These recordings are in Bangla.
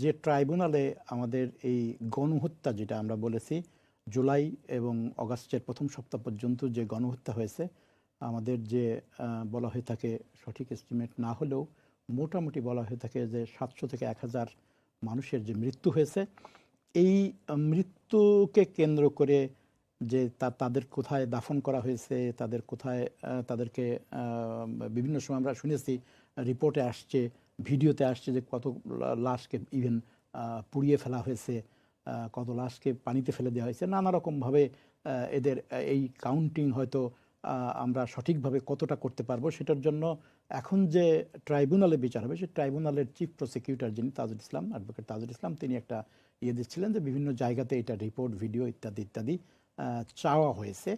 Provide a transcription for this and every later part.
যে ট্রাইব্যুনালে আমাদের এই গণহত্যা যেটা আমরা বলেছি, জুলাই এবং অগাস্টের প্রথম সপ্তাহ পর্যন্ত যে গণহত্যা হয়েছে, আমাদের যে বলা হয়ে থাকে সঠিক এস্টিমেট না হলেও মোটামুটি বলা হয়ে থাকে যে সাতশো থেকে এক হাজার মানুষের যে মৃত্যু হয়েছে। এই মৃত্যুকে কেন্দ্র করে যে তা, তাদের কোথায় দাফন করা হয়েছে, তাদের কোথায় তাদেরকে বিভিন্ন সময় আমরা শুনেছি, রিপোর্টে আসছে ভিডিওতে আসছে যে কত লাশকে ইভেন পুড়িয়ে ফেলা হয়েছে কত লাশকে পানিতে ফেলে দেওয়া হয়েছে, নানা রকমভাবে এদের এই কাউন্টিং হয়তো আমরা সঠিকভাবে কতটা করতে পারব সেটার জন্য এখন যে ট্রাইব্যুনালে বিচার হবে, সেই ট্রাইব্যুনালের চিফ প্রসিকিউটর যিনি তাজুল ইসলাম অ্যাডভোকেট তাজুল ইসলাম, তিনি একটা ইয়ে দিচ্ছিলেন যে বিভিন্ন জায়গাতে এটা রিপোর্ট ভিডিও ইত্যাদি ইত্যাদি চাওয়া হয়েছে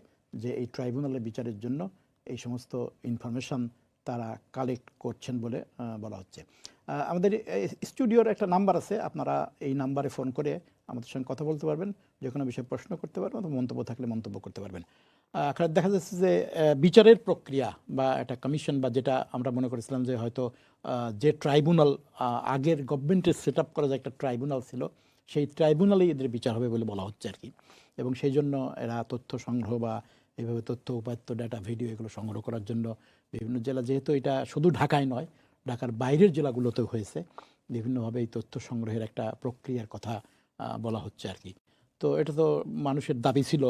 যে এই ট্রাইব্যুনালের বিচারের জন্য এই সমস্ত ইনফরমেশন তারা কালেক্ট করছেন বলে বলা হচ্ছে। আমাদের স্টুডিওর একটা নাম্বার আছে, আপনারা এই নাম্বারে ফোন করে আমাদের সঙ্গে কথা বলতে পারবেন, যে কোনো বিষয়ে প্রশ্ন করতে পারবেন অথবা মন্তব্য থাকলে মন্তব্য করতে পারবেন। খালেদ দেখা যাচ্ছে যে বিচারের প্রক্রিয়া বা একটা কমিশন বা যেটা আমরা মনে করেছিলাম যে হয়তো যে ট্রাইব্যুনাল আগের গভর্নমেন্টের সেট আপ করা যে একটা ট্রাইব্যুনাল ছিল, সেই ট্রাইব্যুনালেই এদের বিচার হবে বলে বলা হচ্ছে আর কি। এবং সেই জন্য এরা তথ্য সংগ্রহ বা এইভাবে তথ্য, উপাত্ত ডাটা ভিডিও এগুলো সংগ্রহ করার জন্য বিভিন্ন জেলা, যেহেতু এটা শুধু ঢাকায় নয়, ঢাকার বাইরের জেলাগুলোতেও হয়েছে, বিভিন্নভাবে এই তথ্য সংগ্রহের একটা প্রক্রিয়ার কথা বলা হচ্ছে আর কি। তো এটা তো মানুষের দাবি ছিল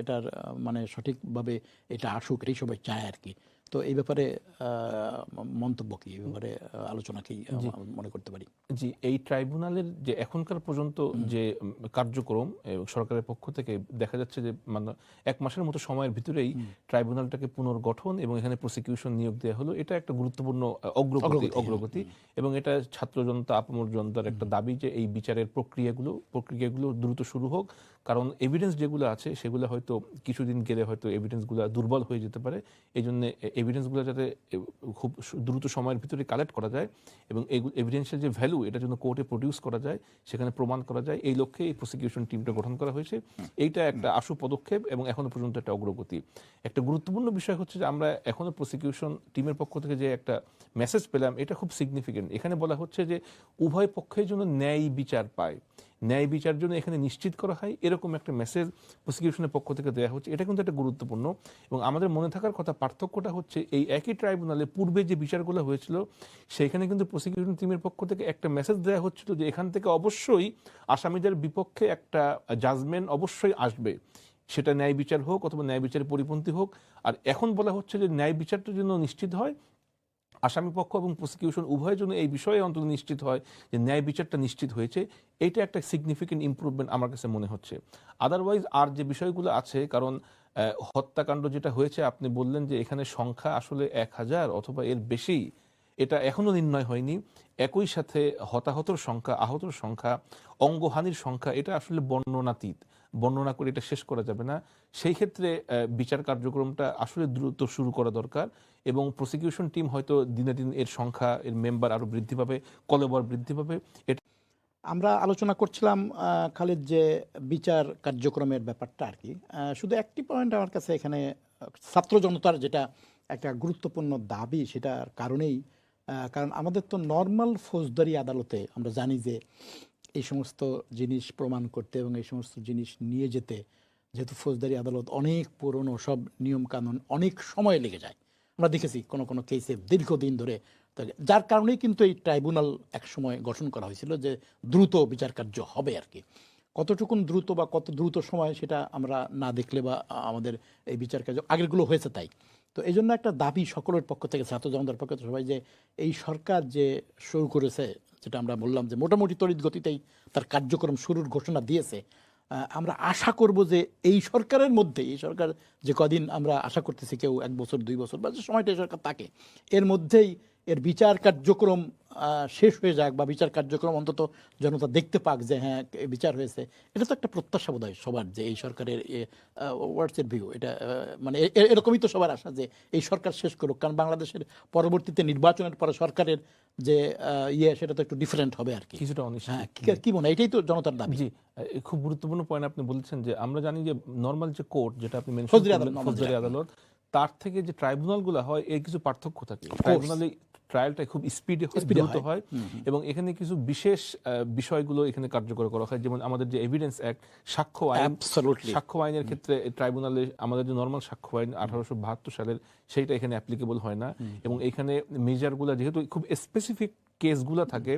এটার মানে সঠিকভাবে এটা আসুক এই সবাই চায় আর কি। তো এই ব্যাপারে মন্তব্য কি? এই ব্যাপারে আলোচনা কি মনে করতে পারি? জি এই ট্রাইব্যুনালের যে এখনকার পর্যন্ত যে কার্যক্রম এবং সরকারের পক্ষ থেকে দেখা যাচ্ছে যে মানে এক মাসের মতো সময়ের ভিতরেই ট্রাইব্যুনালটাকে পুনর্গঠন এবং এখানে প্রসিকিউশন নিয়োগ দেওয়া হলো এটা একটা গুরুত্বপূর্ণ অগ্রগতি অগ্রগতি, অগ্রগতি এবং এটা ছাত্র জনতা আপামর জনতার একটা দাবি যে এই বিচারের প্রক্রিয়াগুলো প্রক্রিয়াগুলো দ্রুত শুরু হোক কারণ এভিডেন্স যেগুলো আছে, সেগুলো হয়তো কিছুদিন গেলে হয়তো এভিডেন্সগুলো দুর্বল হয়ে যেতে পারে। এই জন্য এভিডেন্সগুলো যাতে খুব দ্রুত সময়ের ভিতরে কালেক্ট করা যায় এবং এভিডেন্সের যে ভ্যালু এটা যেন কোর্টে প্রডিউস করা যায়, সেখানে প্রমাণ করা যায়। এই লক্ষ্যে এই প্রসিকিউশন টিমটা গঠন করা হয়েছে। এইটা একটা আশু পদক্ষেপ এবং এখনও পর্যন্ত একটা অগ্রগতি। একটা গুরুত্বপূর্ণ বিষয় হচ্ছে যে আমরা এখনও প্রসিকিউশন টিমের পক্ষ থেকে যে একটা মেসেজ পেলাম, এটা খুব সিগনিফিকেন্ট এখানে বলা হচ্ছে যে উভয় পক্ষের জন্য ন্যায় বিচার পায়। ন্যায় বিচার জন্য এখানে নিশ্চিত করা হয়। এরকম একটা মেসেজ প্রসিকিউশনের পক্ষ থেকে দেওয়া হচ্ছে। এটা কিন্তু একটা গুরুত্বপূর্ণ এবং আমাদের মনে থাকার কথা, পার্থক্যটা হচ্ছে এই একই ট্রাইব্যুনালে পূর্বে যে বিচারগুলো হয়েছিল, সেখানে কিন্তু প্রসিকিউশন টিমের পক্ষ থেকে একটা মেসেজ দেওয়া হচ্ছিল যে এখান থেকে অবশ্যই আসামিদের বিপক্ষে একটা জাজমেন্ট অবশ্যই আসবে। সেটা ন্যায় বিচার হোক অথবা ন্যায় বিচারের পরিপন্থী হোক। আর এখন বলা হচ্ছে যে ন্যায় বিচারটা যেন নিশ্চিত হয় আসামি পক্ষ এবং প্রসিকিউশন উভয়ের জন্য এই বিষয়ে অন্তত নিশ্চিত হয় যে ন্যায় বিচারটা নিশ্চিত হয়েছে। এটা একটা সিগনিফিকেন্ট ইম্প্রুভমেন্ট আমার কাছে মনে হচ্ছে। আদারওয়াইজ আর যে বিষয়গুলো আছে, কারণ হত্যাকাণ্ড যেটা হয়েছে, আপনি বললেন যে এখানে সংখ্যা আসলে এক হাজার অথবা এর বেশি। এটা এখনও নির্ণয় হয়নি। একই সাথে হতাহতর সংখ্যা, আহতর সংখ্যা, অঙ্গহানির সংখ্যা, এটা আসলে বর্ণনাতীত। বর্ণনা করে এটা শেষ করা যাবে না। সেই ক্ষেত্রে বিচার কার্যক্রমটা আসলে দ্রুত শুরু করা দরকার এবং প্রসিকিউশন টিম হয়তো দিনে দিন এর সংখ্যা, এর মেম্বার আরও বৃদ্ধি পাবে, কলেবর বৃদ্ধি পাবে। এটা আমরা আলোচনা করছিলাম খালিদ, যে বিচার কার্যক্রমের ব্যাপারটা আর কি। শুধু একটি পয়েন্ট আমার কাছে এখানে, ছাত্র জনতার যেটা একটা গুরুত্বপূর্ণ দাবি, সেটার কারণেই কারণ আমাদের তো নর্মাল ফৌজদারি আদালতে আমরা জানি যে এই সমস্ত জিনিস প্রমাণ করতে এবং এই সমস্ত জিনিস নিয়ে যেতে, যেহেতু ফৌজদারি আদালত অনেক পুরনো সব নিয়ম কানুন অনেক সময় লেগে যায়। আমরা দেখেছি কোনো কোনো কেসে দীর্ঘদিন ধরে যার কারণেই কিন্তু এই ট্রাইব্যুনাল এক সময় গঠন করা হয়েছিল যে দ্রুত বিচার কার্য হবে আর কি। কতটুকুন দ্রুত বা কত দ্রুত সময় সেটা আমরা না দেখলে বা আমাদের এই বিচার কার্য আগেরগুলো হয়েছে তাই। তো এই জন্য একটা দাবি সকলের পক্ষ থেকে, ছাত্র জনতার পক্ষ থেকে সবাই যে এই সরকার যে শুরু করেছে, যেটা আমরা বললাম যে মোটামুটি তড়িৎ গতিতেই তার কার্যক্রম শুরুর ঘোষণা দিয়েছে আমরা আশা করব যে এই সরকারের মধ্যে, এই সরকার যে কদিন আমরা আশা করতেছি কেউ এক বছর, দুই বছর বা যে সময়টা এই সরকার থাকে, এর মধ্যেই এর বিচার কার্যক্রম আহ, শেষ হয়ে যাক বা বিচার কার্যক্রম অন্তত জনতা দেখতে পাক যে হ্যাঁ বিচার হয়েছে। এটা তো একটা প্রত্যাশা বোধ হয় সবার যে এই সরকারের ওয়ার্ডসের ভিউ এটা মানে এরকমই তো সবার আশা যে এই সরকার শেষ করুক। কারণ বাংলাদেশের পরবর্তীতে নির্বাচনের পরে সরকারের যে ইয়ে সেটা তো একটু ডিফারেন্ট হবে আর কি। কিছুটা হ্যাঁ কি মনে হয়? এটাই তো জনতার দাবি। জি খুব গুরুত্বপূর্ণ পয়েন্ট আপনি বলেছেন যে আমরা জানি যে নর্মাল যে কোর্ট যেটা আপনি মেনশন। আদালত তার থেকে যে ট্রাইব্যুনালগুলো হয় এর কিছু পার্থক্য থাকে। ট্রাইব্যুনালে ট্রায়ালটা খুব স্পিডে স্পিডিত দ্রুত হয়। হয়। এবং এখানে কিছু বিশেষ বিষয়গুলো এখানে কার্যকর করা হয়। যেমন আমাদের যে এভিডেন্স অ্যাক্ট সাক্ষ্য আইন সাক্ষ্য আইনের ক্ষেত্রে ট্রাইব্যুনালে আমাদের যে নর্মাল সাক্ষ্য আইন আঠারোশো বাহাত্তর সালের সেইটা এখানে অ্যাপ্লিকেবল হয় না। এবং এখানে মেজারগুলো যেহেতু খুব স্পেসিফিক কেসগুলো থাকে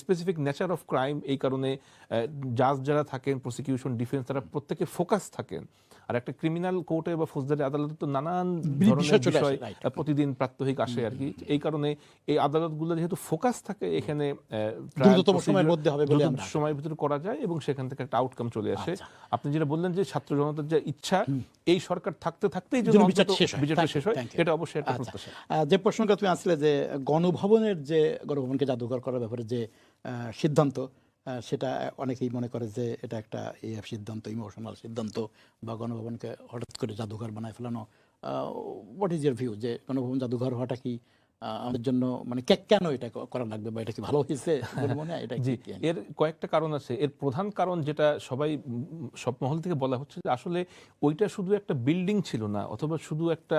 স্পেসিফিক নেচার অফ ক্রাইম এই কারণে জাজ যারা থাকেন প্রসিকিউশন ডিফেন্স তারা প্রত্যেকে ফোকাস থাকেন আর একটা ক্রিমিনাল কোর্টে বা ফৌজদারি আদালতে তো নানান ধরনের বিষয় প্রতিদিন প্রাত্যহিক আসে আর কি এই কারণে এই আদালতগুলো যেহেতু ফোকাস থাকে এখানে দ্রুততম সময়ের মধ্যে হবে বলে আমরা সময়ের ভিতরে করা যায় এবং সেখান থেকে একটা আউটকাম চলে আসে আচ্ছা। আপনি যেটা বললেন যে ছাত্র জনতার যে ইচ্ছা এই সরকার থাকতে থাকতেই যেন হয়। বিচারটা শেষ হয়. এটা অবশ্যই একটা আচ্ছা। প্রত্যাশা যে প্রশ্নটা তুমি আসলে যে গণভবনের যে গণভবনকে জাদুঘর করার ব্যাপারে যে সিদ্ধান্ত সেটা অনেকেই মনে করে যে, এটা একটা এফ সিদ্ধান্ত, ইমোশনাল সিদ্ধান্ত বা গণভবনকে হঠাৎ করে জাদুঘর বানায় ফেলানো। হোয়াট ইজ ইয়ার ভিউ যে গণভবন জাদুঘর হওয়াটা কি আমাদের জন্য মানে কেন এটা করা লাগবে বা এটা কি ভালো হয়েছে বলে মনে হয়? এটা জি এর কয়েকটা কারণ আছে। এর প্রধান কারণ যেটা সবাই সব মহল থেকে বলা হচ্ছে যে আসলে ওইটা শুধু একটা বিল্ডিং ছিল না অথবা শুধু একটা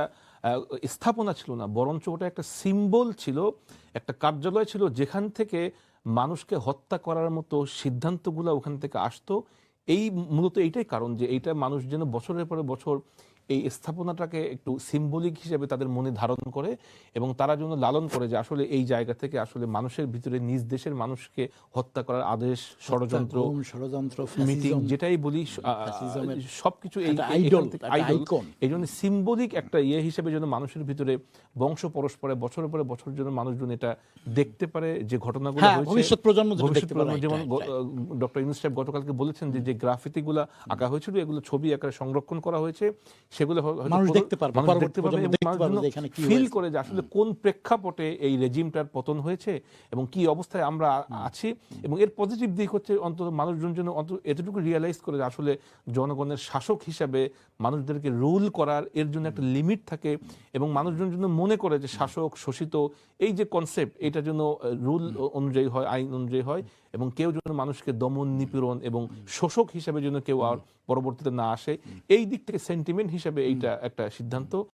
স্থাপনা ছিল না বরঞ্চ ওটা একটা সিম্বল ছিল একটা কার্যালয় ছিল যেখান থেকে মানুষকে হত্যা করার মতো সিদ্ধান্তগুলো ওখান থেকে আসতো। এই মূলত এইটাই কারণ যে এইটা মানুষ যেন বছরের পরে বছর এই স্থাপনাটাকে একটু সিম্বলিক হিসেবে তাদের মনে ধারণ করে এবং তারা যেন লালন করে যে আসলে এই জায়গা থেকে আসলে মানুষের ভিতরে নিজ দেশের মানুষকে হত্যা করার আদেশ ষড়যন্ত্র ষড়যন্ত্র মিটিং যেটাই বলি সবকিছু এই এই- জন্য সিম্বলিক একটা ইয়ে হিসেবে যেন মানুষের ভিতরে বংশ পরস্পরে বছরের পরে বছর জন্য মানুষজন এটা দেখতে পারে যে ঘটনাগুলো হ্যাঁ, ভবিষ্যৎ প্রজন্ম যেমন. ডক্টর ইউনুস সাহেব গতকালকে বলেছেন যে যে গ্রাফিতিগুলো আঁকা হয়েছিল এগুলো ছবি আকারে সংরক্ষণ করা হয়েছে। সেগুলো মানুষ দেখতে পারবে, পরবর্তী এখানে কি ফিল করে যে আসলে কোন প্রেক্ষাপটে এই রেজিমটার পতন হয়েছে এবং কি অবস্থায় আমরা আছি এবং এর পজিটিভ দিক হচ্ছে অন্তত মানুষজন যেন অন্তত এতটুকু রিয়েলাইজ করে যে আসলে জনগণের শাসক হিসাবে মানুষদেরকে রুল করার এর জন্য একটা লিমিট থাকে এবং মানুষজন জন্য মনে করে যে শাসক, শোষিত, এই যে কনসেপ্ট এটা জন্য রুল অনুযায়ী হয়, আইন অনুযায়ী হয় এবং কেউ যেন মানুষকে দমন, নিপীড়ন এবং শোষক হিসেবে যেন কেউ আর পরবর্তীতে না আসে। এই দিক থেকে সেন্টিমেন্ট হিসেবে এইটা একটা সিদ্ধান্ত।